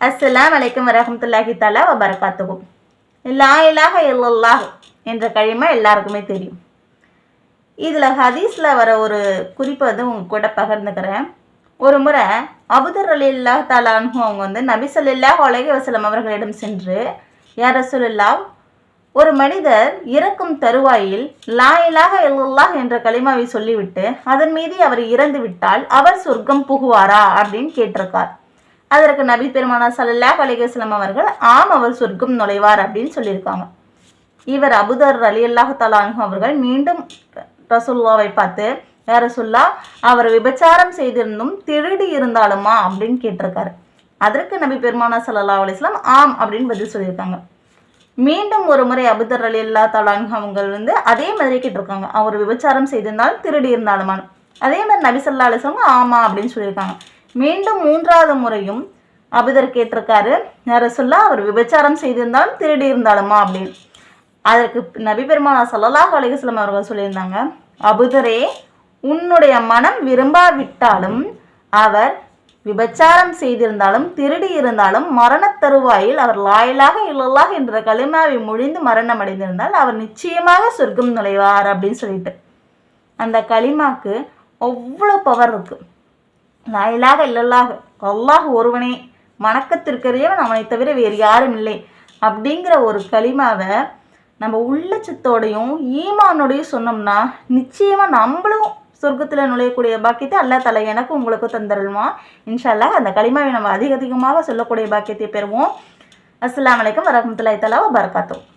அஸ்லாம் வலைக்கம் வரமத்துல்லாஹி தலா வபரகாத்துகும் லா இலாஹ இல்லல்லாஹ் என்ற கழிமை எல்லாருக்குமே தெரியும். இதில் ஹதீஸில் வர ஒரு குறிப்பை வந்து உங்க கூட பகிர்ந்துக்கிறேன். ஒரு முறை அபுதர் அலி இல்லா தாலான்ஹும் அவங்க வந்து நபி உலகி வசலம் அவர்களிடம் சென்று யார் ரசூலில்லா ஒரு மனிதர் இறக்கும் தருவாயில் லா இலாஹ இல்லல்லாஹ் என்ற களிமாவை சொல்லிவிட்டு அதன் மீது அவர் இறந்து விட்டால் அவர் சொர்க்கம் புகுவாரா? அப்படின்னு கேட்டிருக்கார். அதற்கு நபி பெருமானா சல்லா அலைஹி அவர்கள் ஆம் அவர் சொர்க்கம் நுழைவார் அப்படின்னு சொல்லியிருக்காங்க. இவர் அபுதர் அலி அல்லாஹ் தலான்ஹு அவர்கள் மீண்டும் ரசுல்லாவை பார்த்து யார் ரசுல்லா அவர் விபச்சாரம் செய்திருந்தும் திருடி இருந்தாலுமா? அப்படின்னு கேட்டிருக்காரு. அதற்கு நபி பெருமானா சல்லா அலிஸ்லாம் ஆம் அப்படின்னு பதில் சொல்லியிருக்காங்க. மீண்டும் ஒரு முறை அபுதர் அலி அல்லா தலான்ஹு அவங்க வந்து அதே மாதிரி கேட்டிருக்காங்க. அவர் விபச்சாரம் செய்திருந்தாலும் திருடி இருந்தாலுமான்னு. அதே மாதிரி நபி ஸல்லல்லாஹு அலிஸ்லாம் ஆமா அப்படின்னு சொல்லியிருக்காங்க. மீண்டும் மூன்றாவது முறையும் அபுதர் கேட்டிருக்காரு யார் ரசுல்லா அவர் விபச்சாரம் செய்திருந்தாலும் திருடி இருந்தாலுமா அப்படின்னு அதற்கு நபி பெருமானா ஸல்லல்லாஹு அலைஹி அவர்கள் சொல்லியிருந்தாங்க அபுதரே உன்னுடைய மனம் விரும்பாவிட்டாலும் அவர் விபச்சாரம் செய்திருந்தாலும் திருடி இருந்தாலும் மரணத் தருவாயில் அவர் லாயலாக இல்லலாக என்ற கலிமாவை முழிந்து மரணம் அடைந்திருந்தால் அவர் நிச்சயமாக சொர்க்கம் நுழைவார் அப்படின்னு சொல்லிட்டு. அந்த கலிமாக்கு அவ்வளோ பவர் இருக்குது லாயிலாக இல்லல்லாக அல்லாஹ் ஒருவனே வணக்கத்திற்கிறவன் அவனை தவிர வேறு யாரும் இல்லை. அப்படிங்கிற ஒரு களிமாவை நம்ம உள்ளச்சத்தோடையும் ஈமானோடையும் சொன்னோம்னா நிச்சயமாக நம்மளும் சொர்க்கத்தில் நுழையக்கூடிய பாக்கியத்தை அல்லா தலை எனக்கும் உங்களுக்கும் தந்துருமா இன்ஷால்லா அந்த களிமாவை நம்ம அதிக அதிகமாக சொல்லக்கூடிய பாக்கியத்தை பெறுவோம். அஸ்லாம் வலைக்கம் வரமத்துல தஆலா வ